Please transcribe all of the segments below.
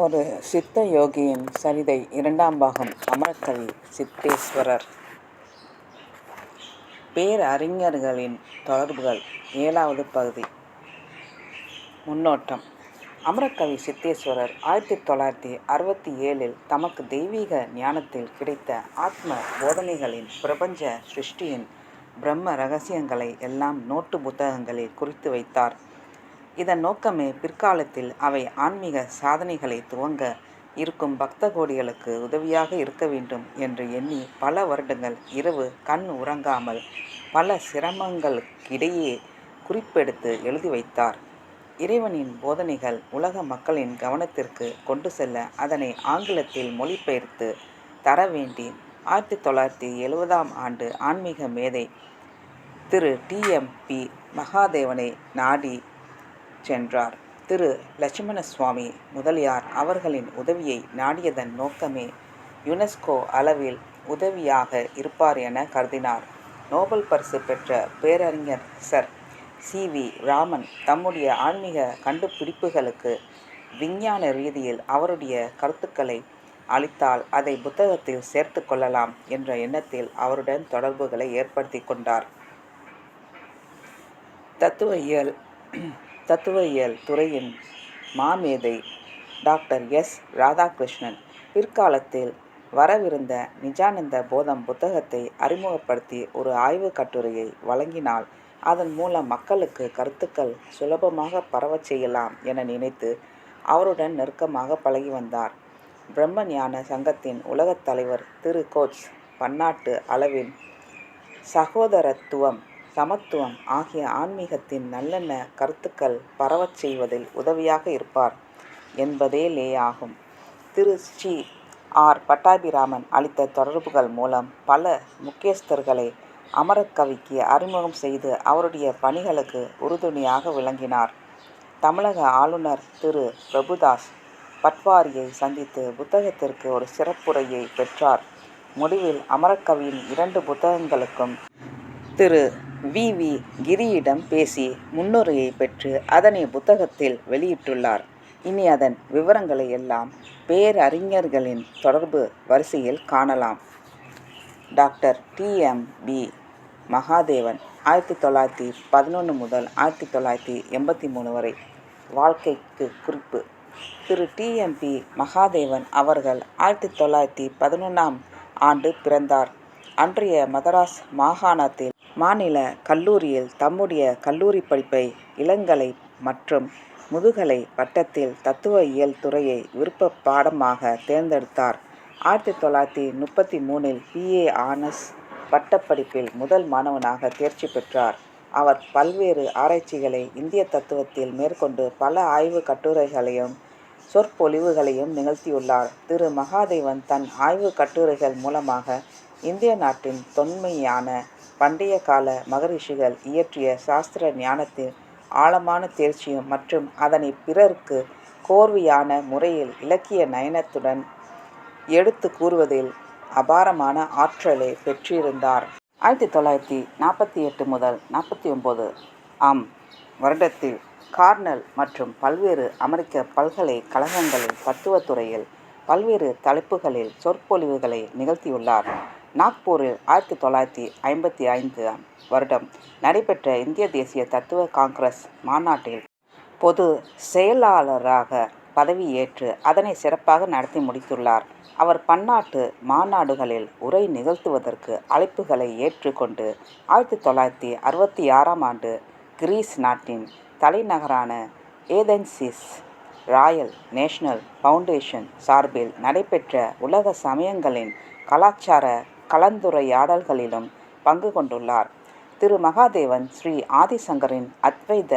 ஒரு சித்த யோகியின் சரிதை இரண்டாம் பாகம் அமரக்கவி சித்தேஸ்வரர். பேரறிஞர்களின் தொடர்புகள் ஏழாவது பகுதி. முன்னோட்டம். அமரக்கவி சித்தேஸ்வரர் ஆயிரத்தி தொள்ளாயிரத்தி அறுபத்தி ஏழில் தமக்கு தெய்வீக ஞானத்தில் கிடைத்த ஆத்ம போதனைகளின் பிரபஞ்ச சிருஷ்டியின் பிரம்ம ரகசியங்களை எல்லாம் நோட்டு புத்தகங்களில் குறித்து வைத்தார். இதன் நோக்கமே பிற்காலத்தில் அவை ஆன்மீக சாதனைகளை துவங்க இருக்கும் பக்த கோடிகளுக்கு உதவியாக இருக்க வேண்டும் என்று எண்ணி பல வருடங்கள் இரவு கண் உறங்காமல் பல சிரமங்களுக்கிடையே குறிப்பெடுத்து எழுதி வைத்தார். இறைவனின் போதனைகள் உலக மக்களின் கவனத்திற்கு கொண்டு செல்ல அதனை ஆங்கிலத்தில் மொழிபெயர்த்து தர வேண்டி ஆயிரத்தி தொள்ளாயிரத்தி எழுபதாம் ஆண்டு ஆன்மீக மேதை திரு டிஎம்பி மகாதேவனை நாடி சென்றார். திரு. லட்சுமண சுவாமி முதலியார் அவர்களின் உதவியை நாடியதன் நோக்கமே யுனெஸ்கோ அளவில் உதவியாக இருப்பார் என கருதினார். நோபல் பரிசு பெற்ற பேரறிஞர் சர். சி. வி. ராமன் தம்முடைய ஆன்மீக கண்டுபிடிப்புகளுக்கு விஞ்ஞான ரீதியில் அவருடைய கருத்துக்களை அளித்தால் அதை புத்தகத்தில் சேர்த்து கொள்ளலாம் என்ற எண்ணத்தில் அவருடன் தொடர்புகளை ஏற்படுத்தி கொண்டார். தத்துவ இயல் தத்துவ இயல் துறையின் மாமேதை டாக்டர் எஸ். ராதாகிருஷ்ணன். பிற்காலத்தில் வரவிருந்த நிஜானந்த போதம் புத்தகத்தை அறிமுகப்படுத்தி ஒரு ஆய்வு கட்டுரையை வழங்கினால் அதன் மூலம் மக்களுக்கு கருத்துக்கள் சுலபமாக பரவச் செய்யலாம் என நினைத்து அவருடன் நெருக்கமாக பழகி வந்தார். பிரம்ம ஞான சங்கத்தின் உலகத் தலைவர் திரு. கோச் பன்னாட்டு அளவில் சகோதரத்துவம் சமத்துவம் ஆகிய ஆன்மீகத்தின் நல்லெண்ண கருத்துக்கள் பரவச் செய்வதில் உதவியாக இருப்பார் என்பதேலேயாகும் திரு. ஸ்ரீ. ஆர். பட்டாபிராமன் அளித்த தொடர்புகள் மூலம் பல முக்கியஸ்தர்களை அமரக்கவிக்கு அறிமுகம் செய்து அவருடைய பணிகளுக்கு உறுதுணையாக விளங்கினார். தமிழக ஆளுநர் திரு. பிரபுதாஸ் பட்வாரியை சந்தித்து புத்தகத்திற்கு ஒரு சிறப்புரையை பெற்றார். முடிவில் அமரக்கவியின் இரண்டு புத்தகங்களுக்கும் திரு. வி. வி. கிரியிடம் பேசி முன்னுரையை பெற்று அதனை புத்தகத்தில் வெளியிட்டுள்ளார். இனி அதன் விவரங்களை எல்லாம் பேரறிஞர்களின் தொடர்பு வரிசையில் காணலாம். Doctor T. M. P. Mahadevan ஆயிரத்தி தொள்ளாயிரத்தி பதினொன்று முதல் ஆயிரத்தி தொள்ளாயிரத்தி எண்பத்தி மூணு வரை வாழ்க்கைக்கு குறிப்பு. திரு. டிஎம்பி மகாதேவன் அவர்கள் ஆயிரத்தி தொள்ளாயிரத்தி பதினொன்றாம் ஆண்டு பிறந்தார். அன்றைய மதராஸ் மாகாணத்தில் மாநில கல்லூரியில் தம்முடைய கல்லூரி படிப்பை இளங்கலை மற்றும் முதுகலை பட்டத்தில் தத்துவ இயல் துறையை விருப்ப பாடமாக தேர்ந்தெடுத்தார். ஆயிரத்தி தொள்ளாயிரத்தி முப்பத்தி மூணில் பிஏ ஆனர்ஸ் பட்டப்படிப்பில் முதல் மாணவனாக தேர்ச்சி பெற்றார். அவர் பல்வேறு ஆராய்ச்சிகளை இந்திய தத்துவத்தில் மேற்கொண்டு பல ஆய்வு கட்டுரைகளையும் சொற்பொழிவுகளையும் நிகழ்த்தியுள்ளார். திரு. மகாதேவன் தன் ஆய்வு கட்டுரைகள் மூலமாக இந்திய நாட்டின் தொன்மையான பண்டைய கால மகரிஷிகள் இயற்றிய சாஸ்திர ஞானத்தின் ஆழமான தேர்ச்சியும் மற்றும் அதனை பிறருக்கு கோர்வையான முறையில் இலக்கிய நயனத்துடன் எடுத்து கூறுவதில் அபாரமான ஆற்றலை பெற்றிருந்தார். ஆயிரத்தி தொள்ளாயிரத்தி நாற்பத்தி எட்டு முதல் நாற்பத்தி ஒம்பது ஆம் வருடத்தில் கார்னல் மற்றும் பல்வேறு அமெரிக்க பல்கலைக்கழகங்களில் தத்துவத்துறையில் பல்வேறு தலைப்புகளில் சொற்பொழிவுகளை நிகழ்த்தியுள்ளார். நாக்பூரில் ஆயிரத்தி தொள்ளாயிரத்தி ஐம்பத்தி ஐந்து வருடம் நடைபெற்ற இந்திய தேசிய தத்துவ காங்கிரஸ் மாநாட்டில் பொது செயலாளராக பதவியேற்று அதனை சிறப்பாக நடத்தி முடித்துள்ளார். அவர் பன்னாட்டு மாநாடுகளில் உரை நிகழ்த்துவதற்கு அழைப்புகளை ஏற்றுக்கொண்டு ஆயிரத்தி தொள்ளாயிரத்தி அறுபத்தி ஆறாம் ஆண்டு கிரீஸ் நாட்டின் தலைநகரான ஏதென்சிஸ் ராயல் நேஷனல் ஃபவுண்டேஷன் சார்பில் நடைபெற்ற உலக சமயங்களின் கலாச்சார கலந்துரையாடல்களிலும் பங்கு கொண்டுள்ளார். திரு. மகாதேவன் ஸ்ரீ ஆதிசங்கரின் அத்வைத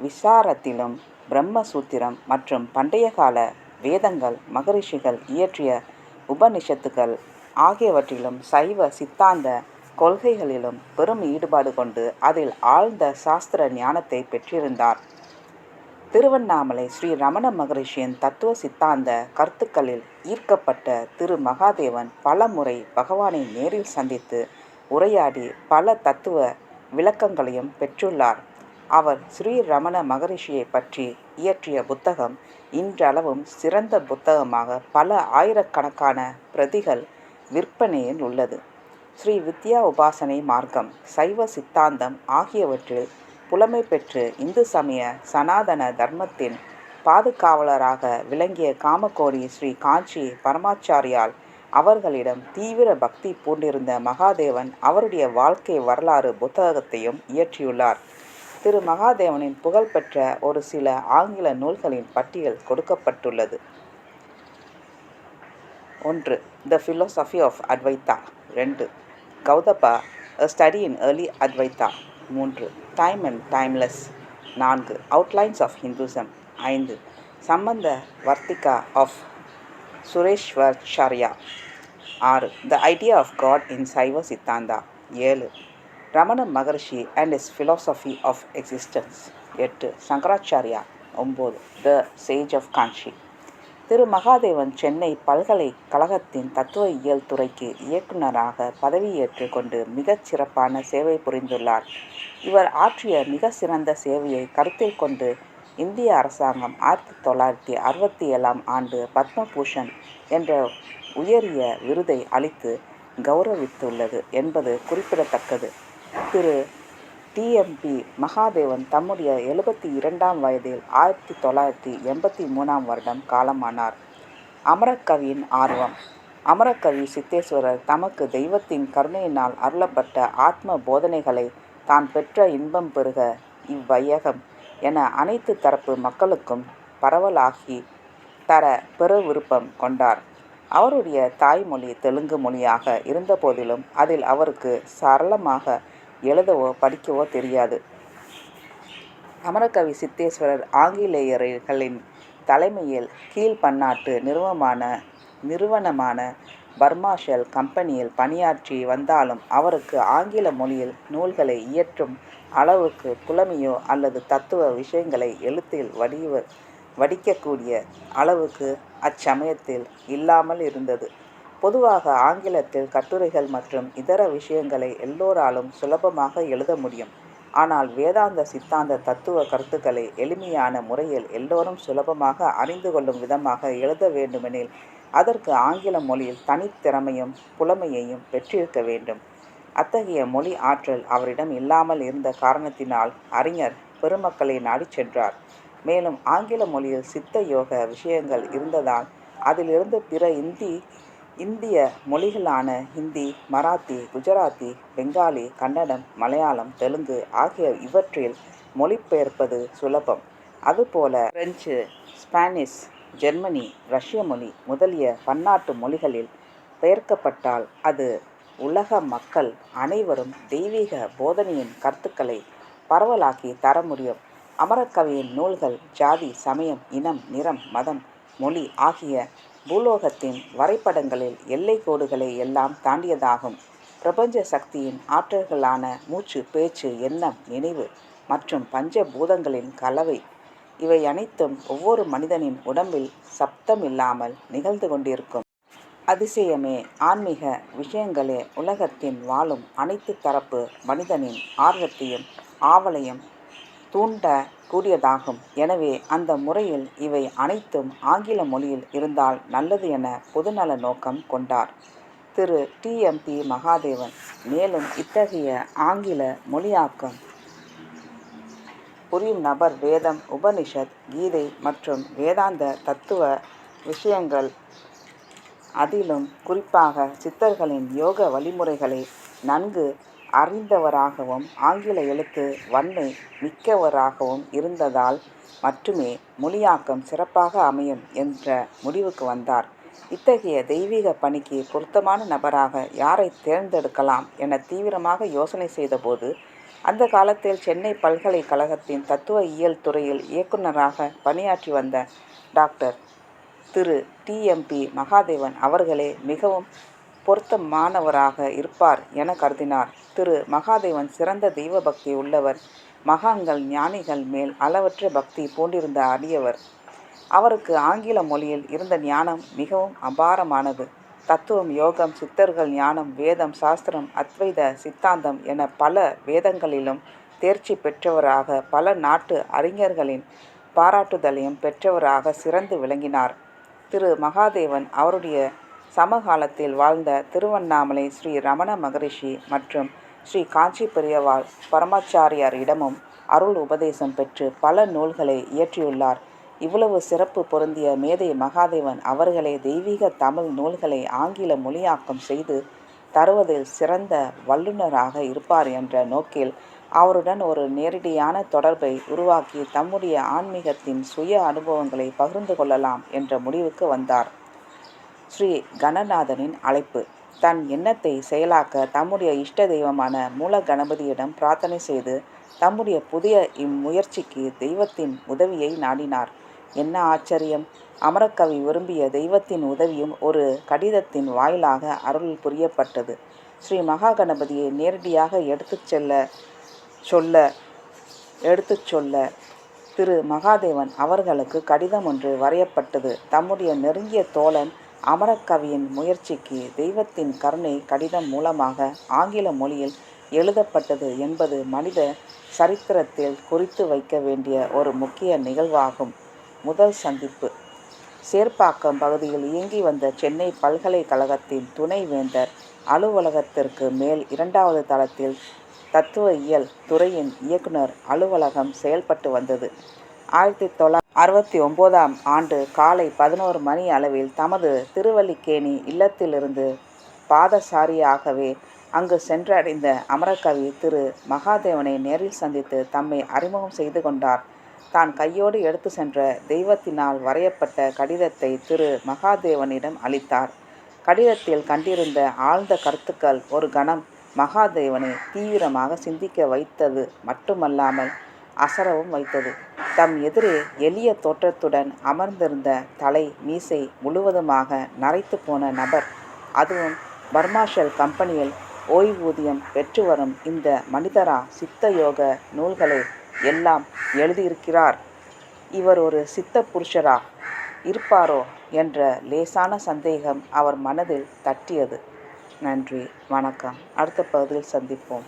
விசாரத்திலும் பிரம்மசூத்திரம் மற்றும் பண்டைய கால வேதங்கள் மகரிஷிகள் இயற்றிய உபனிஷத்துகள் ஆகியவற்றிலும் சைவ சித்தாந்த கொள்கைகளிலும் பெரும் ஈடுபாடு கொண்டு அதில் ஆழ்ந்த சாஸ்திர ஞானத்தை பெற்றிருந்தார். திருவண்ணாமலை ஸ்ரீ ரமண மகரிஷியின் தத்துவ சித்தாந்த கருத்துக்களில் ஈர்க்கப்பட்ட திரு மகாதேவன் பல முறை பகவானை நேரில் சந்தித்து உரையாடி பல தத்துவ விளக்கங்களையும் பெற்றுள்ளார். அவர் ஸ்ரீ ரமண மகரிஷியை பற்றி இயற்றிய புத்தகம் இன்றளவும் சிறந்த புத்தகமாக பல ஆயிரக்கணக்கான பிரதிகள் விற்பனையில் உள்ளது. ஸ்ரீ வித்யா உபாசனை மார்க்கம் சைவ சித்தாந்தம் ஆகியவற்றில் புலமை பெற்று இந்து சமய சனாதன தர்மத்தின் பாதுகாவலராக விளங்கிய காமகோடி ஸ்ரீ காஞ்சி பரமாச்சாரியால் அவர்களிடம் தீவிர பக்தி பூண்டிருந்த மகாதேவன் அவருடைய வாழ்க்கை வரலாறு புத்தகத்தையும் இயற்றியுள்ளார். திரு மகாதேவனின் புகழ்பெற்ற ஒரு சில ஆங்கில நூல்களின் பட்டியல் கொடுக்கப்பட்டுள்ளது. ஒன்று த ஃபிலோசஃபி ஆஃப் அட்வைத்தா ரெண்டு கௌதபா ஸ்டடி இன் ஏர்லி அத்வைத்தா மூன்று. டைம் அண்ட் டைம்லெஸ் நான்கு. அவுட்லைன்ஸ் ஆஃப் ஹிந்துசம் ஐந்து. சம்பந்த வர்த்திகா ஆஃப் சுரேஷ்வர்ச்சாரியா ஆறு. The idea of God in Saiva Siddhanta ஏழு. Ramana Maharshi and his philosophy of existence எட்டு. சங்கராச்சாரியா ஒம்பது. த சேஜ் ஆஃப் காஞ்சி திரு மகாதேவன் சென்னை பல்கலைக்கழகத்தின் தத்துவ இயல் துறைக்கு இயக்குநராக பதவியேற்று கொண்டு மிகச் சிறப்பான சேவை புரிந்துள்ளார். இவர் ஆற்றிய மிக சிறந்த சேவையை கருத்தில் கொண்டு இந்திய அரசாங்கம் ஆயிரத்தி தொள்ளாயிரத்தி அறுபத்தி ஏழாம் ஆண்டு பத்மபூஷன் என்ற உயரிய விருதை அளித்து கௌரவித்துள்ளது என்பது குறிப்பிடத்தக்கது. திரு டிஎம்பி மகாதேவன் தம்முடைய எழுபத்தி இரண்டாம் வயதில் ஆயிரத்தி தொள்ளாயிரத்தி எண்பத்தி மூணாம் வருடம் காலமானார். அமரக்கவியின் ஆர்வம். அமரக்கவி சித்தேஸ்வரர் தமக்கு தெய்வத்தின் கருணையினால் அருளப்பட்ட ஆத்ம போதனைகளை தான் பெற்ற இன்பம் பெறுக இவ்வையகம் என அனைத்து தரப்பு மக்களுக்கும் பரவலாகி தர பெரு விருப்பம் கொண்டார். அவருடைய தாய்மொழி தெலுங்கு மொழியாக இருந்தபோதிலும் அதில் அவருக்கு சரளமாக எழுதவோ படிக்கவோ தெரியாது. அமரகவி சித்தேஸ்வரர் ஆங்கிலேயர்களின் தலைமையில் கீழ்பன்னாட்டு நிறுவனமான நிறுவனமான பர்மாஷல் கம்பெனியில் பணியாற்றி வந்தாலும் அவருக்கு ஆங்கில மொழியில் நூல்களை இயற்றும் அளவுக்கு புலமையோ அல்லது தத்துவ விஷயங்களை எழுத்தில் வடிவ வடிக்கக்கூடிய அளவுக்கு அச்சமயத்தில் இல்லாமல் இருந்தது. பொதுவாக ஆங்கிலத்தில் கட்டுரைகள் மற்றும் இதர விஷயங்களை எல்லோராலும் சுலபமாக எழுத முடியும். ஆனால் வேதாந்த சித்தாந்த தத்துவ கருத்துக்களை எளிமையான முறையில் எல்லோரும் சுலபமாக அறிந்து கொள்ளும் விதமாக எழுத வேண்டுமெனில் அதற்கு ஆங்கில மொழியில் தனித்திறமையும் புலமையையும் பெற்றிருக்க வேண்டும். அத்தகைய மொழி ஆற்றல் அவரிடம் இல்லாமல் இருந்த காரணத்தினால் அறிஞர் பெருமக்களை நாடிச் சென்றார். மேலும் ஆங்கில மொழியில் சித்த யோக விஷயங்கள் இருந்ததால் அதிலிருந்து பிற இந்தி இந்திய மொழிகளான ஹிந்தி மராத்தி குஜராத்தி பெங்காலி கன்னடம் மலையாளம் தெலுங்கு ஆகிய இவற்றில் மொழிபெயர்ப்பது சுலபம். அதுபோல பிரெஞ்சு ஸ்பானிஷ் ஜெர்மனி ரஷ்ய மொழி முதலிய பன்னாட்டு மொழிகளில் பெயர்க்கப்பட்டால் அது உலக மக்கள் அனைவரும் தெய்வீக போதனையின் கருத்துக்களை பரவலாக்கி தர முடியும். அமரக்கவியின் நூல்கள் ஜாதி சமயம் இனம் நிறம் மதம் மொழி ஆகிய பூலோகத்தின் வரைபடங்களில் எல்லை கோடுகளை எல்லாம் தாண்டியதாகும். பிரபஞ்ச சக்தியின் ஆற்றல்களான மூச்சு பேச்சு எண்ணம் நினைவு மற்றும் பஞ்ச பூதங்களின் கலவை இவை அனைத்தும் ஒவ்வொரு மனிதனின் உடம்பில் சப்தம் இல்லாமல் நிகழ்ந்து கொண்டிருக்கும். அதிசயமே ஆன்மீக விஷயங்களே உலகத்தின் வாழும் அனைத்து தரப்பு மனிதனின் ஆர்வத்தையும் ஆவலையும் தூண்ட கூடியதாகும் எனவே அந்த முறையில் இவை அனைத்தும் ஆங்கில மொழியில் இருந்தால் நல்லது என பொதுநல நோக்கம் கொண்டார். திரு. டிஎம்பி மகாதேவன். மேலும் இத்தகைய ஆங்கில மொழியாக்கம் புரியும் நபர் வேதம் உபனிஷத் கீதை மற்றும் வேதாந்த தத்துவ விஷயங்கள் அதிலும் குறிப்பாக சித்தர்களின் யோக வழிமுறைகளை நன்கு அறிந்தவராகவும் ஆங்கில எழுத்து வன்மை மிக்கவராகவும் இருந்ததால் மட்டுமே மொழியாக்கம் சிறப்பாக அமையும் என்ற முடிவுக்கு வந்தார். இத்தகைய தெய்வீக பணிக்கு பொருத்தமான நபராக யாரை தேர்ந்தெடுக்கலாம் என தீவிரமாக யோசனை செய்தபோது அந்த காலத்தில் சென்னை பல்கலைக்கழகத்தின் தத்துவ இயல் துறையில் இயக்குநராக பணியாற்றி வந்த டாக்டர் திரு டிஎம்பி மகாதேவன் அவர்களே மிகவும் பொருத்தமானவராக இருப்பார் என கருதினார். திரு மகாதேவன் சிறந்த தெய்வ பக்தி உள்ளவர். மகான்கள் ஞானிகள் மேல் அளவற்ற பக்தி பூண்டிருந்த அடியவர். அவருக்கு ஆங்கில மொழியில் இருந்த ஞானம் மிகவும் அபாரமானது. தத்துவம் யோகம் சித்தர்கள் ஞானம் வேதம் சாஸ்திரம் அத்வைத சித்தாந்தம் என பல வேதங்களிலும் தேர்ச்சி பெற்றவராக பல நாட்டு அறிஞர்களின் பாராட்டுதலையும் பெற்றவராக சிறந்து விளங்கினார். திரு மகாதேவன் அவருடைய சமகாலத்தில் வாழ்ந்த திருவண்ணாமலை ஸ்ரீ ரமண மகரிஷி மற்றும் ஸ்ரீ காஞ்சி பெரியவாள் பரமாச்சாரியாரிடமும் அருள் உபதேசம் பெற்று பல நூல்களை இயற்றியுள்ளார். இவ்வளவு சிறப்பு பொருந்திய மேதை மகாதேவன் அவர்களே தெய்வீக தமிழ் நூல்களை ஆங்கில மொழியாக்கம் செய்து தருவதில் சிறந்த வல்லுநராக இருப்பார் என்ற நோக்கில் அவருடன் ஒரு நேரடியான தொடர்பை உருவாக்கி தம்முடைய ஆன்மீகத்தின் சுய அனுபவங்களை பகிர்ந்து கொள்ளலாம் என்ற முடிவுக்கு வந்தார். ஸ்ரீ கணநாதனின் அழைப்பு தன் எண்ணத்தை செயலாக்க தம்முடைய இஷ்ட தெய்வமான மூல கணபதியிடம் பிரார்த்தனை செய்து தம்முடைய புதிய இம்முயற்சிக்கு தெய்வத்தின் உதவியை நாடினார். என்ன ஆச்சரியம்! அமரக்கவி விரும்பிய தெய்வத்தின் உதவியும் ஒரு கடிதத்தின் வாயிலாக அருள் புரியப்பட்டது. ஸ்ரீ மகா கணபதியை நேரடியாக எடுத்துச் செல்ல சொல்ல எடுத்துச் சொல்ல திரு மகாதேவன் அவர்களுக்கு கடிதம் ஒன்று வரையப்பட்டது. தம்முடைய நெருங்கிய தோழன் அமரக்கவியின் முயற்சிக்கு தெய்வத்தின் கருணை கடிதம் மூலமாக ஆங்கில மொழியில் எழுதப்பட்டது என்பது மனித சரித்திரத்தில் குறித்து வைக்க வேண்டிய ஒரு முக்கிய நிகழ்வாகும். முதல் சந்திப்பு சேர்ப்பாக்கம் பகுதியில் இயங்கி வந்த சென்னை பல்கலைக்கழகத்தின் துணை வேந்தர் அலுவலகத்திற்கு மேல் இரண்டாவது தளத்தில் தத்துவ இயல் துறையின் இயக்குனர் அலுவலகம் செயல்பட்டு வந்தது. ஆயிரத்தி தொள்ளாயிரத்தி அறுபத்தி ஒம்போதாம் ஆண்டு காலை பதினோரு மணி அளவில் தமது திருவல்லிக்கேணி இல்லத்திலிருந்து பாதசாரியாகவே அங்கு சென்றடைந்த அமரக்கவி திரு மகாதேவனை நேரில் சந்தித்து தம்மை அறிமுகம் செய்து கொண்டார். தான் கையோடு எடுத்து சென்ற தெய்வத்தினால் வரையப்பட்ட கடிதத்தை திரு மகாதேவனிடம் அளித்தார். கடிதத்தில் கண்டிருந்த ஆழ்ந்த கருத்துக்கள் ஒரு கணம் மகாதேவனை தீவிரமாக சிந்திக்க வைத்தது மட்டுமல்லாமல் அசரவும் வைத்தது. தம் எதிரே எளிய தோற்றத்துடன் அமர்ந்திருந்த தலை மீசை முழுவதுமாக நரைத்து போன நபர் அதுவும் பர்மாஷல் கம்பெனியில் ஓய்வூதியம் பெற்று வரும் இந்த மனிதரா சித்த யோக நூல்களை எல்லாம் எழுதியிருக்கிறார். இவர் ஒரு சித்த புருஷரா இருப்பாரோ என்ற லேசான சந்தேகம் அவர் மனதில் தட்டியது. நன்றி வணக்கம் அடுத்த பகுதியில் சந்திப்போம்.